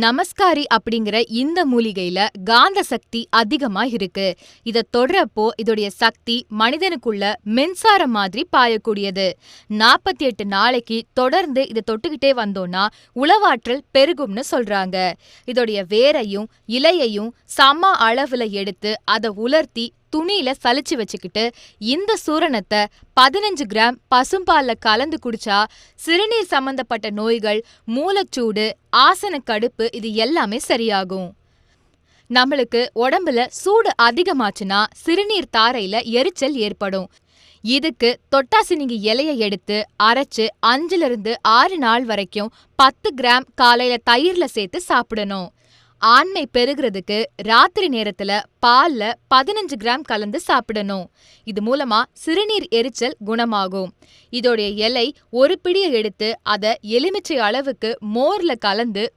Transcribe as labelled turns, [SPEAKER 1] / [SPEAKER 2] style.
[SPEAKER 1] நமஸ்காரி அப்படிங்கிற இந்த மூலிகையில காந்த சக்தி அதிகமா இருக்கு இத தொடரப்போ இதோடைய சக்தி மனிதனுக்குள்ள மின்சாரம் மாதிரி பாயக்கூடியது. நாற்பத்தி எட்டு நாளைக்கு தொடர்ந்து இதை தொட்டுக்கிட்டே வந்தோம்னா உளவாற்றல் பெருகும்னு சொல்றாங்க. இதோடைய வேரையும் இலையையும் சம அளவுல எடுத்து அதை உலர்த்தி துணியில சலிச்சு வச்சுக்கிட்டு இந்த சூரணத்தை பதினஞ்சு கிராம் பசும்பால்ல கலந்து குடிச்சா சிறுநீர் சம்பந்தப்பட்ட நோய்கள் மூலச்சூடு ஆசன கடுப்பு இது எல்லாமே சரியாகும். நம்மளுக்கு உடம்புல சூடு அதிகமாச்சுன்னா சிறுநீர் தாரையில எரிச்சல் ஏற்படும். இதுக்கு தொட்டாசினிங்கி இலைய எடுத்து அரைச்சு அஞ்சுல இருந்து ஆறு நாள் வரைக்கும் பத்து கிராம் காலையில தயிர்ல சேர்த்து சாப்பிடணும். ஆண்மை பெருகிறதுக்கு ராத்திரி நேரத்துல பால்ல பதினஞ்சு கிராம் கலந்து சாப்பிடணும். இது மூலமா சிறுநீர் எரிச்சல் குணமாகும். இதோடைய இலை ஒரு பிடியை எடுத்து அதை எலுமிச்சை அளவுக்கு மோர்ல கலந்து